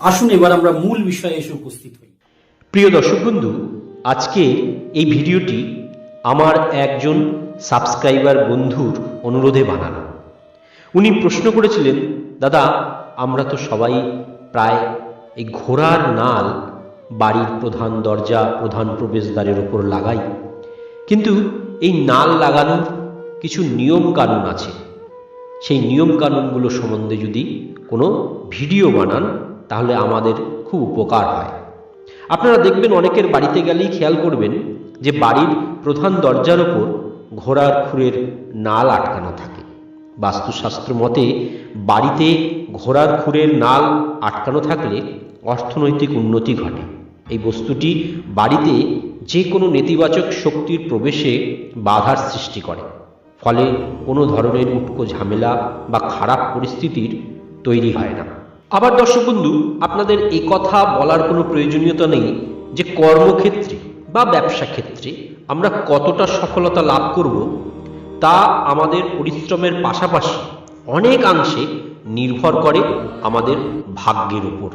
আসুন এবার আমরা মূল বিষয়ে এসে উপস্থিত হই। প্রিয় দর্শক বন্ধু, আজকে এই ভিডিওটি আমার একজন সাবস্ক্রাইবার বন্ধুর অনুরোধে বানানো। উনি প্রশ্ন করেছিলেন, দাদা, আমরা তো সবাই প্রায় এই ঘোড়ার নাল বাড়ির প্রধান দরজা, প্রধান প্রবেশদ্বারের ওপর লাগাই। কিন্তু এই নাল লাগানোর কিছু নিয়ম কানুন আছে। সেই নিয়ম কানুনগুলো সম্বন্ধে যদি কোনো ভিডিও বানান তাহলে আমাদের খুব উপকার হয়। আপনারা দেখবেন অনেকের বাড়িতে গেলেই খেয়াল করবেন যে বাড়ির প্রধান দরজার ওপর ঘোড়ার খুরের নাল আটকানো থাকে। বাস্তুশাস্ত্র মতে, বাড়িতে ঘোড়ার খুরের নাল আটকানো থাকলে অর্থনৈতিক উন্নতি ঘটে। এই বস্তুটি বাড়িতে যে কোনো নেতিবাচক শক্তির প্রবেশে বাধার সৃষ্টি করে। ফলে কোনো ধরনের উটকো ঝামেলা বা খারাপ পরিস্থিতির তৈরি হয় না। আবার দর্শক বন্ধু, আপনাদের এই কথা বলার কোনো প্রয়োজনীয়তা নেই যে কর্মক্ষেত্রে বা ব্যবসা ক্ষেত্রে আমরা কতটা সফলতা লাভ করব, তা আমাদের পরিশ্রমের পাশাপাশি অনেকাংশে নির্ভর করে আমাদের ভাগ্যের উপর।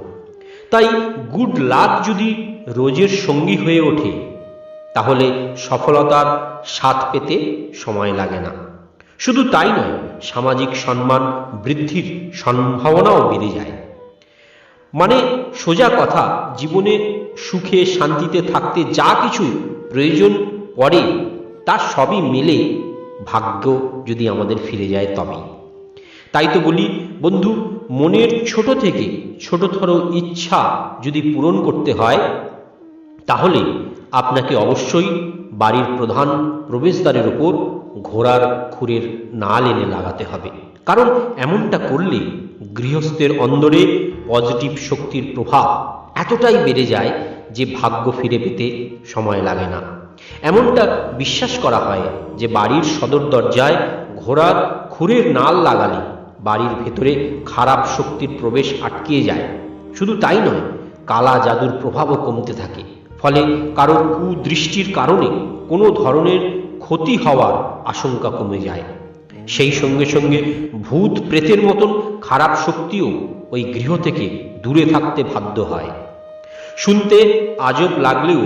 তাই গুড লাক যদি রোজের সঙ্গী হয়ে ওঠে, তাহলে সফলতার স্বাদ পেতে সময় লাগে না। শুধু তাই নয়, সামাজিক সম্মান বৃদ্ধির সম্ভাবনাও বেড়ে যায়। মানে সোজা কথা, জীবনে সুখে, শান্তিতে থাকতে যা কিছু প্রয়োজন পড়ে তা সবই মেলে ভাগ্য যদি আমাদের ফিরে যায় তবেই। তাই তো বলি, বন্ধু, মনের ছোট থেকে ছোটথর ইচ্ছা যদি পূরণ করতে হয়, তাহলে আপনাকে অবশ্যই বাড়ির প্রধান প্রবেশদ্বারের ওপর ঘোড়ার খুরের নাল এনে লাগাতে হবে। কারণ এমনটা করলে গৃহস্থের অন্দরে পজিটিভ শক্তির প্রভাব এতটাই বেড়ে যায় যে ভাগ্য ফিরে পেতে সময় লাগে না। এমনটা বিশ্বাস করা হয় যে বাড়ির সদর দরজায় ঘোড়ার খুরের নাল লাগালে বাড়ির ভেতরে খারাপ শক্তির প্রবেশ আটকিয়ে যায়। শুধু তাই নয়, কালা জাদুর প্রভাবও কমতে থাকে। ফলে কারোর কুদৃষ্টির কারণে কোনো ধরনের ক্ষতি হওয়ার আশঙ্কা কমে যায়। সেই সঙ্গে সঙ্গে ভূত প্রেতের মতন খারাপ শক্তিও ওই গৃহ থেকে দূরে থাকতে বাধ্য হয়। শুনতে আজব লাগলেও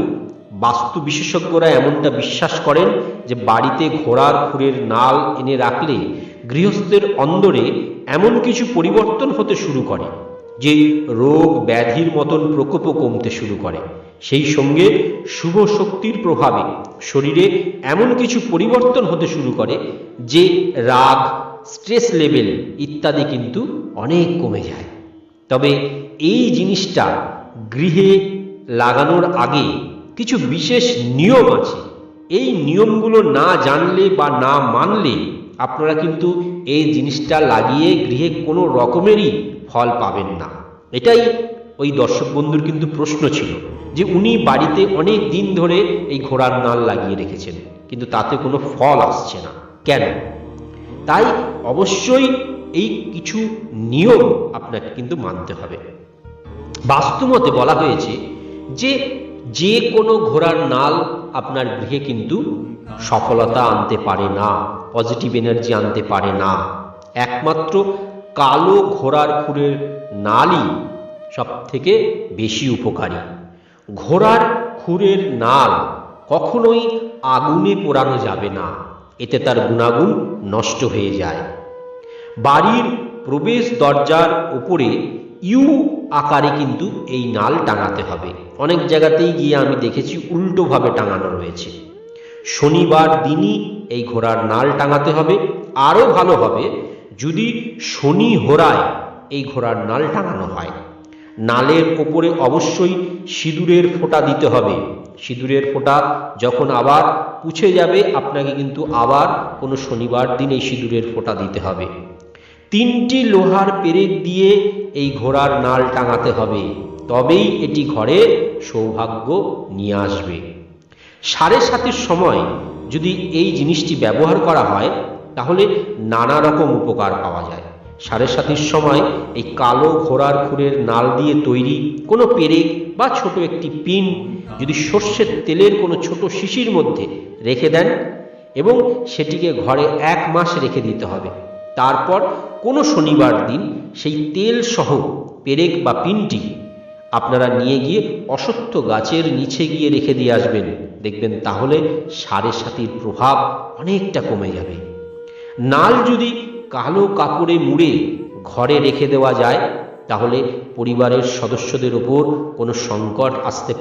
বাস্তু বিশেষজ্ঞরা এমনটা বিশ্বাস করেন যে বাড়িতে ঘোড়ার খুরের নাল এনে রাখলে গৃহস্থের অন্দরে এমন কিছু পরিবর্তন হতে শুরু করে, যে রোগ ব্যাধির মতন প্রকোপও কমতে শুরু করে। সেই সঙ্গে শুভ শক্তির প্রভাবে শরীরে এমন কিছু পরিবর্তন হতে শুরু করে যে রাগ স্ট্রেস লেভেল ইত্যাদি কিন্তু অনেক কমে যায়। তবে এই জিনিসটা গৃহে লাগানোর আগে কিছু বিশেষ নিয়ম আছে। এই নিয়মগুলো না জানলে বা না মানলে আপনারা কিন্তু এই জিনিসটা লাগিয়ে গৃহে কোনো রকমেরই ফল পাবেন না। এটাই ওই দর্শক বন্ধুর কিন্তু প্রশ্ন ছিল যে উনি বাড়িতে অনেক দিন ধরে এই ঘোড়ার নাল লাগিয়ে রেখেছেন, কিন্তু তাতে কোনো ফল আসছে না। কেন? তাই অবশ্যই এই কিছু নিয়ম আপনাকে কিন্তু মানতে হবে। বাস্তুমতে বলা হয়েছে যে যে কোনো ঘোড়ার নাল আপনার গৃহে কিন্তু সফলতা আনতে পারে না পজিটিভ এনার্জি আনতে পারে না। একমাত্র কালো ঘোড়ার খুরের নালই সব থেকে বেশি উপকারী। ঘোড়ার খুরের নাল কখনোই আগুনে পোড়ানো যাবে না, এতে তার গুণাগুণ নষ্ট হয়ে যায়। বাড়ির প্রবেশ দরজার উপরে ইউ আকারে কিন্তু এই নাল টাঙাতে হবে। অনেক জায়গাতেই গিয়ে আমি দেখেছি উল্টোভাবে টাঙানো রয়েছে। শনিবার দিনই এই ঘোড়ার নাল টাঙাতে হবে। আরও ভালো হবে যদি শনি হোরায় এই ঘোড়ার নাল টাঙানো হয়। নালের ওপরে অবশ্যই সিঁদুরের ফোঁটা দিতে হবে। সিঁদুরের ফোঁটা যখন আবার পুছে যাবে, আপনাকে কিন্তু আবার কোনো শনিবার দিন এই সিঁদুরের ফোঁটা দিতে হবে। তিনটি লোহার পেরেক দিয়ে এই ঘোড়ার নাল টাঙাতে হবে। তবেই এটি ঘরে সৌভাগ্য নিয়ে আসবে। সাড়ে সাতের সময় যদি এই জিনিসটি ব্যবহার করা হয়, তাহলে নানা রকম উপকার পাওয়া যায়। সাড়ে সাতির সময় এই কালো ঘোড়ার খুরের নাল দিয়ে তৈরি কোনো পেরেক বা ছোট একটি পিন যদি সর্ষের তেলের কোনো ছোট শিশির মধ্যে রেখে দেন এবং সেটিকে ঘরে এক মাস রেখে দিতে হবে। তারপর কোনো শনিবার দিন সেই তেল সহ পেরেক বা পিনটি আপনারা নিয়ে গিয়ে অসত্য গাছের নিচে গিয়ে রেখে দিয়ে আসবেন। দেখবেন তাহলে সাড়ে সাতির প্রভাব অনেকটা কমে যাবে। নাল যদি কালো কাপড়ে মুড়ে ঘরে রেখে দেওয়া যায় তাহলে পরিবারের সদস্যদের ওপর কোনো সংকট আসতে